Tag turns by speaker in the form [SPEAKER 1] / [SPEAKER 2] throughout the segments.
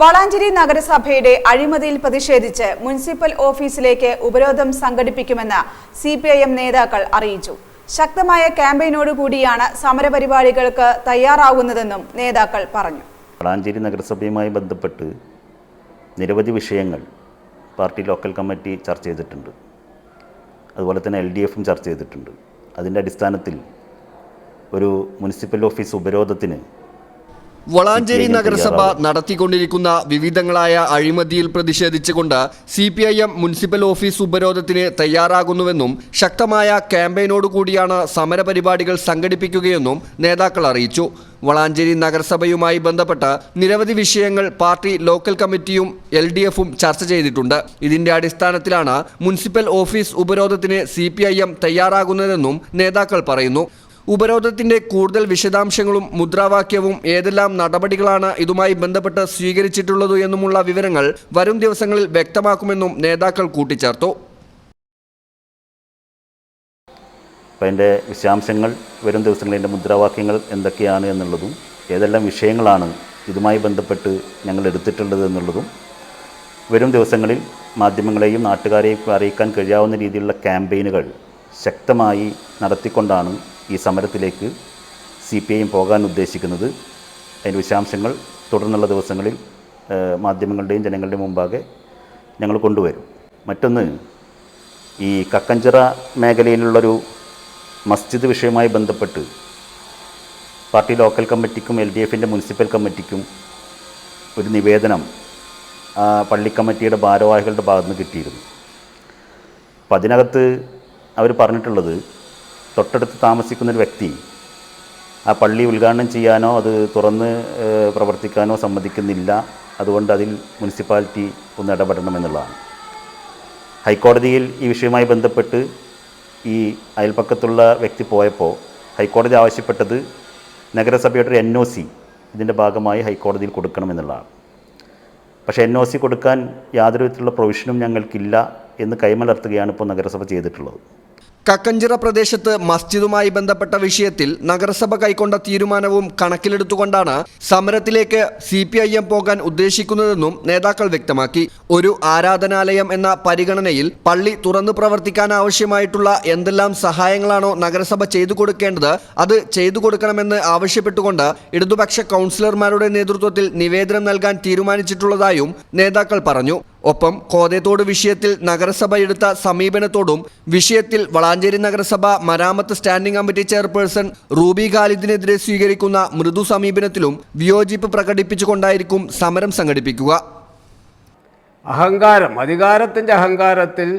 [SPEAKER 1] വളാഞ്ചേരി നഗരസഭയുടെ അഴിമതിയിൽ പ്രതിഷേധിച്ച് മുനിസിപ്പൽ ഓഫീസിലേക്ക് ഉപരോധം സംഘടിപ്പിക്കുമെന്ന് സി നേതാക്കൾ അറിയിച്ചു. ശക്തമായ ക്യാമ്പയിനോടുകൂടിയാണ് സമരപരിപാടികൾക്ക് തയ്യാറാകുന്നതെന്നും നേതാക്കൾ പറഞ്ഞു.
[SPEAKER 2] വളാഞ്ചേരി നഗരസഭയുമായി ബന്ധപ്പെട്ട് നിരവധി വിഷയങ്ങൾ പാർട്ടി ലോക്കൽ കമ്മിറ്റി ചർച്ച ചെയ്തിട്ടുണ്ട്. അതുപോലെ തന്നെ എൽ ഡി എഫും ചർച്ച ചെയ്തിട്ടുണ്ട്. അതിന്റെ അടിസ്ഥാനത്തിൽ ഒരു മുനിസിപ്പൽ ഓഫീസ് ഉപരോധത്തിന്
[SPEAKER 3] വളാഞ്ചേരി നഗരസഭ. നടത്തിക്കൊണ്ടിരിക്കുന്ന വിവിധങ്ങളായ അഴിമതിയിൽ പ്രതിഷേധിച്ചുകൊണ്ട് C P I M municipal office ഉപരോധത്തിന് തയ്യാറാകുന്നുവെന്നും ശക്തമായ ക്യാമ്പയിനോടുകൂടിയാണ് സമരപരിപാടികൾ സംഘടിപ്പിക്കുകയെന്നും നേതാക്കൾ അറിയിച്ചു. വളാഞ്ചേരി നഗരസഭയുമായി ബന്ധപ്പെട്ട നിരവധി വിഷയങ്ങൾ പാർട്ടി ലോക്കൽ കമ്മിറ്റിയും എൽ ഡി എഫും ചർച്ച ചെയ്തിട്ടുണ്ട്. ഇതിന്റെ അടിസ്ഥാനത്തിലാണ് മുനിസിപ്പൽ ഓഫീസ് ഉപരോധത്തിന് സി പി ഐ എം തയ്യാറാകുന്നതെന്നും നേതാക്കൾ പറയുന്നു. ഉപരോധത്തിന്റെ കൂടുതൽ വിശദാംശങ്ങളും മുദ്രാവാക്യവും ഏതെല്ലാം നടപടികളാണ് ഇതുമായി ബന്ധപ്പെട്ട് സ്വീകരിച്ചിട്ടുള്ളത് എന്നുമുള്ള വിവരങ്ങൾ വരും ദിവസങ്ങളിൽ വ്യക്തമാക്കുമെന്നും നേതാക്കൾ കൂട്ടിച്ചേർത്തു.
[SPEAKER 2] അതിന്റെ വിശദാംശങ്ങൾ വരും ദിവസങ്ങളിൽ അതിന്റെ മുദ്രാവാക്യങ്ങൾ എന്തൊക്കെയാണ് എന്നുള്ളതും ഏതെല്ലാം വിഷയങ്ങളാണ് ഇതുമായി ബന്ധപ്പെട്ട് ഞങ്ങൾ എടുത്തിട്ടുള്ളത് എന്നുള്ളതും വരും ദിവസങ്ങളിൽ മാധ്യമങ്ങളെയും നാട്ടുകാരെയും അറിയിക്കാൻ കഴിയാവുന്ന രീതിയിലുള്ള ക്യാമ്പയിനുകൾ ശക്തമായി നടത്തിക്കൊണ്ടാണ് ഈ സമരത്തിലേക്ക് സി പി ഐയും പോകാൻ ഉദ്ദേശിക്കുന്നത്. അതിന്റെ വിശദാംശങ്ങൾ തുടർന്നുള്ള ദിവസങ്ങളിൽ മാധ്യമങ്ങളുടെയും ജനങ്ങളുടെയും മുമ്പാകെ ഞങ്ങൾ കൊണ്ടുവരും. മറ്റൊന്ന് ഈ കക്കഞ്ചിറ മേഖലയിലുള്ളൊരു മസ്ജിദ് വിഷയവുമായി ബന്ധപ്പെട്ട് പാർട്ടി ലോക്കൽ കമ്മിറ്റിക്കും എൽ ഡി എഫിന്റെ മുനിസിപ്പൽ കമ്മിറ്റിക്കും ഒരു നിവേദനം പള്ളി കമ്മിറ്റിയുടെ ഭാരവാഹികളുടെ ഭാഗത്തുനിന്ന് കിട്ടിയിരുന്നു. അപ്പം അതിനകത്ത് അവർ പറഞ്ഞിട്ടുള്ളത് തൊട്ടടുത്ത് താമസിക്കുന്നൊരു വ്യക്തി ആ പള്ളി ഉദ്ഘാടനം ചെയ്യാനോ അത് തുറന്ന് പ്രവർത്തിക്കാനോ സമ്മതിക്കുന്നില്ല. അതുകൊണ്ട് അതിൽ മുനിസിപ്പാലിറ്റി ഒന്ന് ഇടപെടണമെന്നുള്ളതാണ് ഹൈക്കോടതിയിൽ ഈ വിഷയവുമായി ബന്ധപ്പെട്ട് ഈ അയൽപ്പക്കത്തുള്ള വ്യക്തി പോയപ്പോൾ ഹൈക്കോടതി ആവശ്യപ്പെട്ടത് നഗരസഭയുടെ ഒരു എൻ ഒ സി ഇതിന്റെ ഭാഗമായി ഹൈക്കോടതിയിൽ കൊടുക്കണമെന്നുള്ളതാണ് പക്ഷേ എൻ ഒ സി കൊടുക്കാൻ യാതൊരു വിധത്തിലുള്ള പ്രൊവിഷനും ഞങ്ങൾക്കില്ല എന്ന് കൈമലർത്തുകയാണ് ഇപ്പോൾ നഗരസഭ ചെയ്തിട്ടുള്ളത്.
[SPEAKER 3] കക്കഞ്ചിറ പ്രദേശത്ത് മസ്ജിദുമായി ബന്ധപ്പെട്ട വിഷയത്തിൽ നഗരസഭ കൈക്കൊണ്ട തീരുമാനവും കണക്കിലെടുത്തുകൊണ്ടാണ് സമരത്തിലേക്ക് സി പി ഐ എം പോകാൻ ഉദ്ദേശിക്കുന്നതെന്നും നേതാക്കൾ വ്യക്തമാക്കി. ഒരു ആരാധനാലയം എന്ന പരിഗണനയിൽ പള്ളി തുറന്നു പ്രവർത്തിക്കാനാവശ്യമായിട്ടുള്ള എന്തെല്ലാം സഹായങ്ങളാണോ നഗരസഭ ചെയ്തു കൊടുക്കേണ്ടത് അത് ചെയ്തു കൊടുക്കണമെന്ന് ആവശ്യപ്പെട്ടുകൊണ്ട് ഇടതുപക്ഷ കൗൺസിലർമാരുടെ നേതൃത്വത്തിൽ നിവേദനം നൽകാൻ തീരുമാനിച്ചിട്ടുള്ളതായും നേതാക്കൾ പറഞ്ഞു. ഒപ്പം കോതേത്തോട് വിഷയത്തിൽ നഗരസഭ എടുത്ത സമീപനത്തോടും വിഷയത്തിൽ വളാഞ്ചേരി നഗരസഭ മരാമത്ത് സ്റ്റാൻഡിംഗ് കമ്മിറ്റി ചെയർപേഴ്സൺ റൂബി ഖാലിദിനെതിരെ സ്വീകരിക്കുന്ന മൃദു സമീപനത്തിലും വിയോജിപ്പ് പ്രകടിപ്പിച്ചുകൊണ്ടായിരിക്കും സമരം സംഘടിപ്പിക്കുക.
[SPEAKER 4] അഹങ്കാരം അധികാരത്തിന്റെ അഹങ്കാരത്തിൽ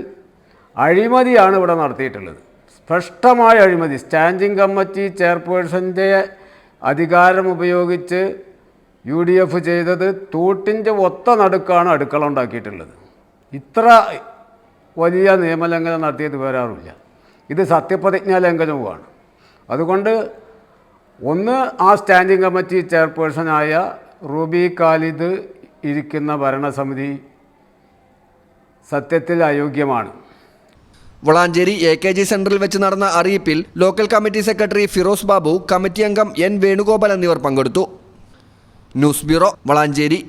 [SPEAKER 4] അഴിമതിയാണ് ഇവിടെ നടത്തിയിട്ടുള്ളത്. സ്പഷ്ടമായ അഴിമതി സ്റ്റാൻഡിംഗ് കമ്മിറ്റി ചെയർപേഴ്സന്റെ അധികാരം ഉപയോഗിച്ച് യു ഡി എഫ് ചെയ്തത് തൂട്ടിന്റെ ഒത്ത നടുക്കാണ് അടുക്കള ഉണ്ടാക്കിയിട്ടുള്ളത്. ഇത്ര വലിയ നിയമലംഘനം നടത്തിയത് വരാറില്ല ഇത് സത്യപ്രതിജ്ഞാ ലംഘനവുമാണ് അതുകൊണ്ട് ഒന്ന് ആ സ്റ്റാൻഡിംഗ് കമ്മിറ്റി ചെയർപേഴ്സണായ റൂബി കാലിദ് ഇരിക്കുന്ന ഭരണസമിതി സത്യത്തിൽ അയോഗ്യമാണ്.
[SPEAKER 3] വളാഞ്ചേരി എ കെ ജി സെന്ററിൽ വെച്ച് നടന്ന അറിയിപ്പിൽ local committee secretary Firoz Babu committee അംഗം എൻ വേണുഗോപാൽ എന്നിവർ പങ്കെടുത്തു. News bureau Valanchery.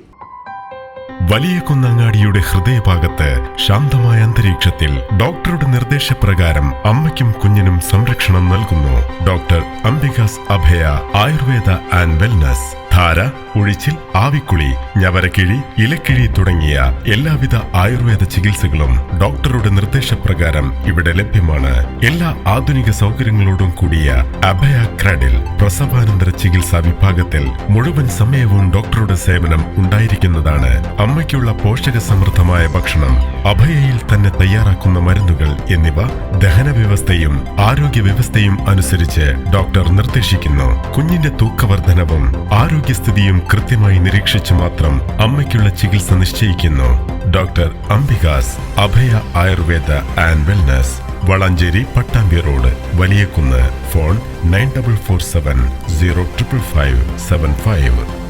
[SPEAKER 5] വലിയ കുന്നങ്ങാടിയുടെ ഹൃദയഭാഗത്ത് ശാന്തമായ അന്തരീക്ഷത്തിൽ ഡോക്ടറുടെ നിർദ്ദേശപ്രകാരം അമ്മയ്ക്കും കുഞ്ഞിനും സംരക്ഷണം നൽകുന്നു doctor Ambika's Abhaya Ayurveda and wellness. ധാര ഉഴിച്ചിൽ ആവിക്കുളി ഞവരക്കിഴി ഇലക്കിഴി തുടങ്ങിയ എല്ലാവിധ ആയുർവേദ ചികിത്സകളും ഡോക്ടറുടെ നിർദ്ദേശപ്രകാരം ഇവിടെ ലഭ്യമാണ്. എല്ലാ ആധുനിക സൗകര്യങ്ങളോടും കൂടിയ അഭയ ക്രാഡിൽ പ്രസവാനന്തര ചികിത്സാ വിഭാഗത്തിൽ മുഴുവൻ സമയവും ഡോക്ടറുടെ സേവനം ഉണ്ടായിരിക്കുന്നതാണ്. അമ്മയ്ക്കുള്ള പോഷക സമൃദ്ധമായ ഭക്ഷണം അഭയയിൽ തന്നെ തയ്യാറാക്കുന്ന മരുന്നുകൾ എന്നിവ ദഹന വ്യവസ്ഥയും ആരോഗ്യ വ്യവസ്ഥയും അനുസരിച്ച് ഡോക്ടർ നിർദ്ദേശിക്കുന്നു. കുഞ്ഞിന്റെ തൂക്കവർദ്ധനവും ആരോഗ്യസ്ഥിതിയും കൃത്യമായി നിരീക്ഷിച്ചു മാത്രം അമ്മയ്ക്കുള്ള ചികിത്സ നിശ്ചയിക്കുന്നു. Doctor Ambika's Abhaya Ayurveda and wellness Valanchery Pattambi road Valiyakunnu phone nine double four seven zero triple five seven five.